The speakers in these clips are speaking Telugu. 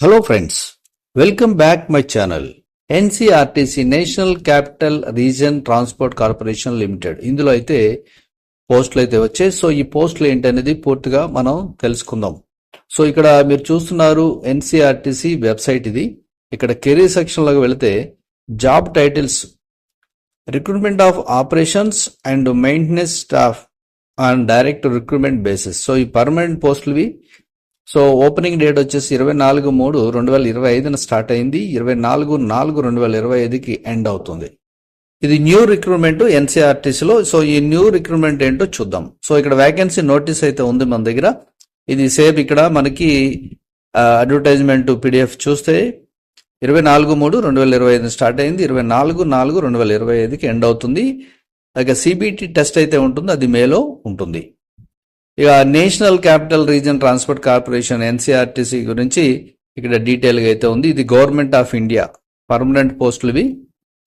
Hello friends welcome back my channel NCRTC national capital region transport corporation limited ఇందులో అయితే పోస్టులు అయితే వచ్చాయి. సో ఈ పోస్టులు ఏంటనేది పూర్తిగా మనం తెలుసుకుందాం. సో ఇక్కడ మీరు చూస్తున్నారు ఎన్సీఆర్టీసీ వెబ్సైట్ ఇది. ఇక్కడ కెరీర్ సెక్షన్లోకి వెళితే job titles recruitment of operations and maintenance staff on direct recruitment basis. So ఈ పర్మనెంట్ పోస్టులవి సో ఓపెనింగ్ డేట్ వచ్చేసి ఇరవై నాలుగు మూడు రెండు వేల ఇరవై ఐదున స్టార్ట్ అయింది. ఇరవై నాలుగు నాలుగు రెండు వేల ఇరవై ఐదుకి ఎండ్ అవుతుంది. ఇది న్యూ రిక్రూట్మెంట్ ఎన్సీఆర్టీసీలో. సో ఈ న్యూ రిక్రూట్మెంట్ ఏంటో చూద్దాం. సో ఇక్కడ వేకెన్సీ నోటీస్ అయితే ఉంది మన దగ్గర. ఇది సేమ్ ఇక్కడ మనకి అడ్వర్టైజ్మెంట్ పీడిఎఫ్ చూస్తే ఇరవై నాలుగు మూడు రెండు వేల ఇరవై ఐదు స్టార్ట్ అయింది. ఇరవై నాలుగు నాలుగు రెండు వేల ఇరవై ఐదుకి ఎండ్ అవుతుంది. ఇక సిబిటి టెస్ట్ అయితే ఉంటుంది. అది మేలో ఉంటుంది. ఇక national capital region transport corporation NCRTC గురించి ఇక్కడ డీటెయిల్గా అయితే ఉంది. ఇది గవర్నమెంట్ ఆఫ్ ఇండియా. పర్మనెంట్ పోస్టులు ఇవి.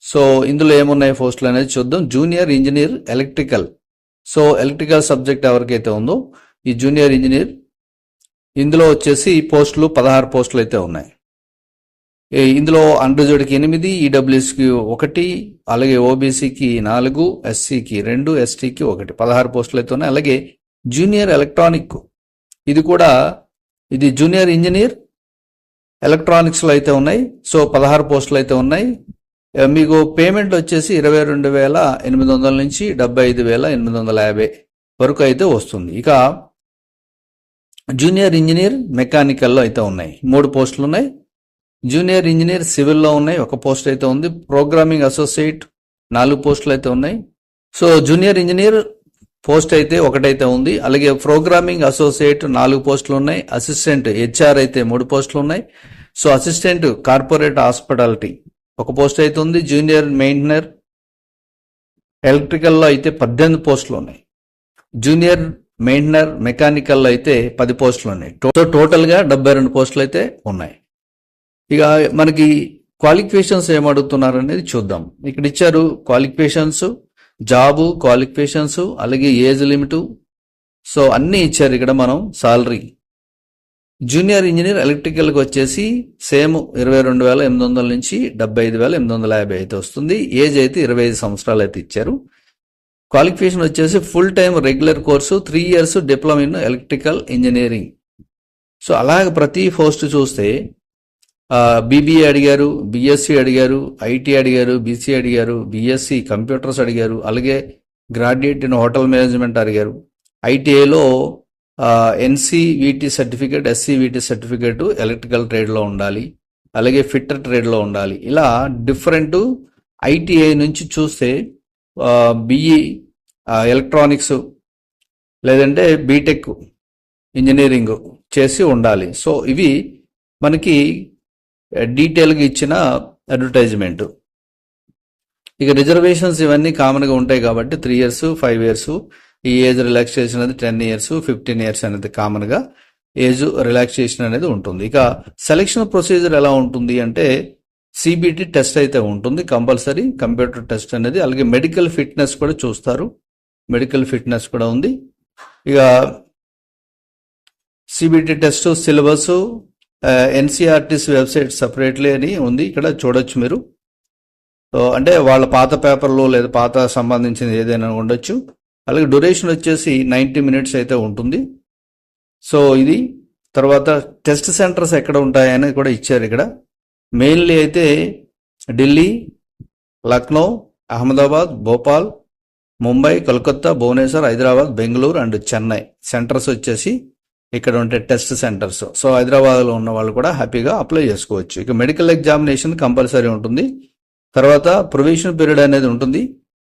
సో ఇందులో ఏమున్నాయి పోస్టులు అనేది చూద్దాం. Junior engineer electrical. So electrical subject ఎవరికైతే ఉందో ఈ జూనియర్ ఇంజనీర్ ఇందులో వచ్చేసి పోస్టులు పదహారు పోస్టులు అయితే ఉన్నాయి. ఇందులో అన్రిజర్వ్డ్కి ఎనిమిది ఈడబ్ల్యూఎస్కి ఒకటి అలాగే ఓబీసీకి నాలుగు ఎస్సీకి రెండు ఎస్టీకి ఒకటి. పదహారు పోస్టులు అయితే ఉన్నాయి. అలాగే జూనియర్ ఎలక్ట్రానిక్. ఇది కూడా ఇది జూనియర్ ఇంజనీర్ ఎలక్ట్రానిక్స్లో అయితే ఉన్నాయి సో పదహారు పోస్టులు అయితే ఉన్నాయి. మీకు పేమెంట్ వచ్చేసి ఇరవై రెండు వేల ఎనిమిది వందల నుంచి డెబ్బై ఐదు వేల ఎనిమిది వందల యాభై వరకు అయితే వస్తుంది. ఇక జూనియర్ ఇంజనీర్ మెకానికల్లో అయితే ఉన్నాయి మూడు పోస్టులు ఉన్నాయి. జూనియర్ ఇంజనీర్ సివిల్లో ఉన్నాయి ఒక పోస్ట్ అయితే ఉంది. ప్రోగ్రామింగ్ అసోసియేట్ నాలుగు పోస్టులు అయితే ఉన్నాయి. సో జూనియర్ ఇంజనీర్ పోస్ట్ అయితే ఒకటైతే ఉంది. అలాగే ప్రోగ్రామింగ్ అసోసియేట్ నాలుగు పోస్టులు ఉన్నాయి. అసిస్టెంట్ హెచ్ఆర్ అయితే మూడు పోస్టులు ఉన్నాయి. సో అసిస్టెంట్ కార్పొరేట్ హాస్పిటాలిటీ ఒక పోస్ట్ అయితే ఉంది. జూనియర్ మెయింటనర్ ఎలక్ట్రికల్లో అయితే పద్దెనిమిది పోస్టులు ఉన్నాయి. జూనియర్ మెయింటనర్ మెకానికల్లో అయితే పది పోస్టులు ఉన్నాయి. టో టోటల్గా డెబ్బై రెండు పోస్టులు అయితే ఉన్నాయి. ఇక మనకి క్వాలిఫికేషన్స్ ఏమడుగుతున్నారు అనేది చూద్దాం. ఇక్కడ ఇచ్చారు క్వాలిఫికేషన్స్ జాబు క్వాలిఫికేషన్స్ అలాగే ఏజ్ లిమిటు. సో అన్నీ ఇచ్చారు ఇక్కడ మనం సాలరీ. జూనియర్ ఇంజనీర్ ఎలక్ట్రికల్కి వచ్చేసి సేమ్ ఇరవై రెండు వేల ఎనిమిది వందల నుంచి డెబ్బై ఐదు వేల ఎనిమిది వందల యాభై అయితే వస్తుంది. ఏజ్ అయితే ఇరవై ఐదు సంవత్సరాలు అయితే ఇచ్చారు. క్వాలిఫికేషన్ వచ్చేసి full time regular course three years diploma in electrical engineering. So అలాగ ప్రతి పోస్ట్ చూస్తే బీబీఏ అడిగారు బిఎస్సి అడిగారు ఐటీ అడిగారు బీసీ అడిగారు బిఎస్సి కంప్యూటర్స్ అడిగారు అలాగే గ్రాడ్యుయేట్ ఇన్ హోటల్ మేనేజ్మెంట్ అడిగారు. ఐటీఐలో NCVT certificate SCVT certificate electrical ట్రేడ్లో ఉండాలి అలాగే ఫిట్టర్ ట్రేడ్లో ఉండాలి. ఇలా డిఫరెంట్ ఐటీఐ నుంచి చూస్తే బిఈ ఎలక్ట్రానిక్స్ లేదంటే బీటెక్ ఇంజనీరింగ్ చేసి ఉండాలి. సో ఇవి మనకి డీటెయిల్గా ఇచ్చిన అడ్వర్టైజ్మెంట్. ఇక రిజర్వేషన్స్ ఇవన్నీ కామన్గా ఉంటాయి కాబట్టి త్రీ ఇయర్స్ ఫైవ్ ఇయర్స్. ఈ ఏజ్ రిలాక్సేషన్ అనేది టెన్ ఇయర్స్ ఫిఫ్టీన్ ఇయర్స్ అనేది కామన్గా ఏజ్ రిలాక్సేషన్ అనేది ఉంటుంది. ఇక సెలక్షన్ ప్రొసీజర్ ఎలా ఉంటుంది అంటే సిబిటి టెస్ట్ అయితే ఉంటుంది కంపల్సరీ కంప్యూటర్ టెస్ట్ అనేది. అలాగే మెడికల్ ఫిట్నెస్ కూడా చూస్తారు. మెడికల్ ఫిట్నెస్ కూడా ఉంది. ఇక CBT test syllabus NCRTC's website separately అని ఉంది. ఇక్కడ చూడొచ్చు మీరు. అంటే వాళ్ళ పాత పేపర్లు లేదా పాత సంబంధించింది ఏదైనా ఉండొచ్చు. అలాగే డ్యూరేషన్ వచ్చేసి నైంటీ మినిట్స్ అయితే ఉంటుంది. సో ఇది తర్వాత టెస్ట్ సెంటర్స్ ఎక్కడ ఉంటాయని కూడా ఇచ్చారు ఇక్కడ. మెయిన్లీ అయితే ఢిల్లీ లక్నో అహ్మదాబాద్ భోపాల్ ముంబై కలకత్తా భువనేశ్వర్ హైదరాబాద్ బెంగళూరు అండ్ చెన్నై. సెంటర్స్ వచ్చేసి ఇక్కడ ఉండే టెస్ట్ సెంటర్స్. సో హైదరాబాద్లో ఉన్న వాళ్ళు కూడా హ్యాపీగా అప్లై చేసుకోవచ్చు. ఇక మెడికల్ ఎగ్జామినేషన్ కంపల్సరీ ఉంటుంది. తర్వాత ప్రొవిషన్ పీరియడ్ అనేది ఉంటుంది.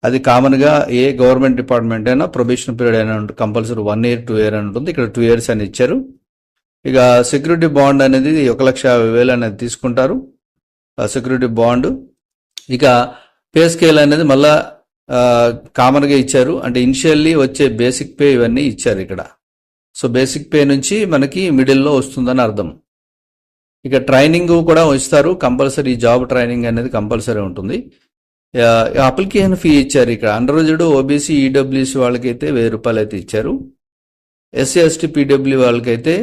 అది కామన్గా ఏ గవర్నమెంట్ డిపార్ట్మెంట్ అయినా ప్రొబేషన్ పీరియడ్ అయినా compulsory one year two year అని ఉంటుంది. ఇక్కడ టూ ఇయర్స్ అని ఇచ్చారు. ఇక సెక్యూరిటీ బాండ్ అనేది ఒక లక్ష యాభై వేలు అనేది తీసుకుంటారు. Security bond. ఇక పే స్కేల్ అనేది మళ్ళా కామన్గా ఇచ్చారు. అంటే ఇనిషియల్లీ వచ్చే బేసిక్ పే ఇవన్నీ ఇచ్చారు ఇక్కడ. సో బేసిక్ పే నుంచి మనకి మిడిల్లో వస్తుందని అర్థం. ఇక ట్రైనింగ్ కూడా ఇస్తారు. కంపల్సరీ జాబ్ ట్రైనింగ్ అనేది కంపల్సరీ ఉంటుంది. అప్లికేషన్ ఫీ ఇచ్చారు ఇక్కడ. అండర్రోజుడు ఓబీసీ ఈడబ్ల్యూసీ వాళ్ళకైతే వెయ్యి రూపాయలు అయితే ఇచ్చారు. ఎస్సీ ఎస్టీ పీడబ్ల్యూ వాళ్ళకైతే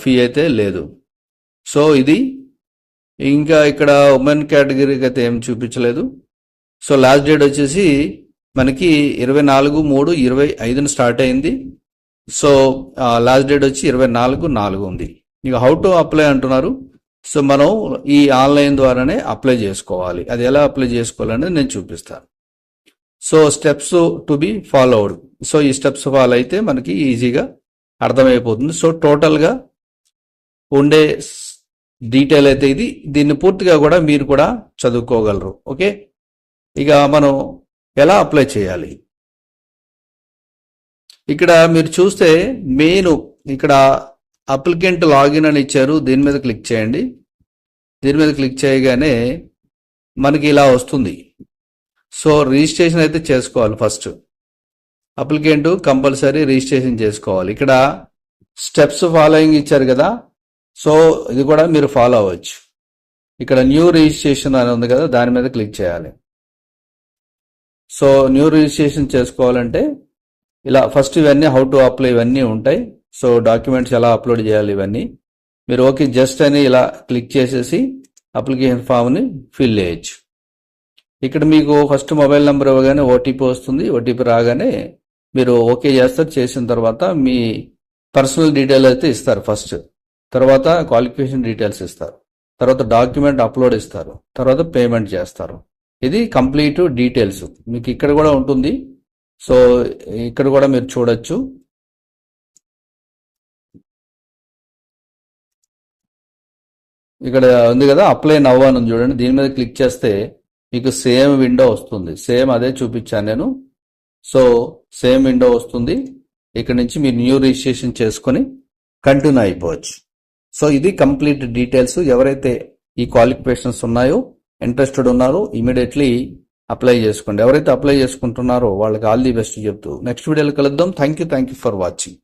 ఫీ అయితే లేదు. సో ఇది ఇంకా ఇక్కడ ఉమెన్ కేటగిరీకి అయితే ఏం చూపించలేదు. సో లాస్ట్ డేట్ వచ్చేసి మనకి ఇరవై నాలుగు మూడు ఇరవై ఐదున స్టార్ట్ అయింది. సో లాస్ట్ డేట్ వచ్చి ఇరవై నాలుగు నాలుగు ఉంది. ఇక హౌ టు అప్లై అంటున్నారు. సో మనం ఈ ఆన్లైన్ ద్వారానే అప్లై చేసుకోవాలి. అది ఎలా అప్లై చేసుకోవాలనేది నేను చూపిస్తాను. So steps to be followed so ఈ స్టెప్స్ ఫాలో అయితే మనకి ఈజీగా అర్థమైపోతుంది. సో టోటల్గా ఉండే డీటెయిల్ అయితే ఇది. దీన్ని పూర్తిగా కూడా మీరు కూడా చదువుకోగలరు. ఓకే? ఇక మనం ఎలా అప్లై చేయాలి? ఇక్కడ మీరు చూస్తే మెయిన్ ఇక్కడ అప్లికెంట్ లాగిన్ అని ఇచ్చారు. దీని మీద క్లిక్ చేయండి. దీని మీద క్లిక్ చేయగానే మనకి ఇలా వస్తుంది. సో రిజిస్ట్రేషన్ అయితే చేసుకోవాలి ఫస్ట్ అప్లికెంట్ కంపల్సరీ రిజిస్ట్రేషన్ చేసుకోవాలి. ఇక్కడ స్టెప్స్ ఫాలోయింగ్ ఇచ్చారు కదా. సో ఇది కూడా మీరు ఫాలో అవ్వచ్చు. ఇక్కడ న్యూ రిజిస్ట్రేషన్ అని ఉంది కదా దాని మీద క్లిక్ చేయాలి. సో న్యూ రిజిస్ట్రేషన్ చేసుకోవాలంటే ఇలా ఫస్ట్ ఇవన్నీ హౌ టు అప్లై ఇవన్నీ ఉంటాయి. సో డాక్యుమెంట్స్ ఎలా అప్లోడ్ చేయాలి ఇవన్నీ. మీరు ఓకే జస్ట్ అని ఇలా క్లిక్ చేసేసి అప్లికేషన్ ఫామ్ని ఫిల్ చేయొచ్చు. ఇక్కడ మీకు ఫస్ట్ మొబైల్ నెంబర్ ఇవ్వగానే ఓటీపీ వస్తుంది. ఓటీపీ రాగానే మీరు ఓకే చేస్తారు. చేసిన తర్వాత మీ పర్సనల్ డీటెయిల్ అయితే ఇస్తారు ఫస్ట్ తర్వాత క్వాలిఫికేషన్ డీటెయిల్స్ ఇస్తారు. తర్వాత డాక్యుమెంట్ అప్లోడ్ ఇస్తారు. తర్వాత పేమెంట్ చేస్తారు. ఇది కంప్లీట్ డీటెయిల్స్ మీకు ఇక్కడ కూడా ఉంటుంది. సో ఇక్కడ కూడా మీరు చూడొచ్చు. ఇక్కడ ఉంది కదా అప్లై నవ్ అని చూడండి. దీని మీద క్లిక్ చేస్తే మీకు సేమ్ విండో వస్తుంది. సేమ్ అదే చూపించాను నేను. సో సేమ్ విండో వస్తుంది. ఇక్కడ నుంచి మీరు న్యూ రిజిస్ట్రేషన్ చేసుకొని కంటిన్యూ అయిపోవచ్చు. సో ఇది కంప్లీట్ డీటెయిల్స్ ఎవరైతే ఈ క్వాలిఫికేషన్స్ ఉన్నాయో ఇంట్రెస్టెడ్ ఉన్నారో ఇమీడియట్లీ అప్లై చేసుకోండి. ఎవరైతే అప్లై చేసుకుంటున్నారో వాళ్ళకి ఆల్ ది బెస్ట్ చెప్తూ నెక్స్ట్ వీడియోలో కలుద్దాం. Thank you thank you for watching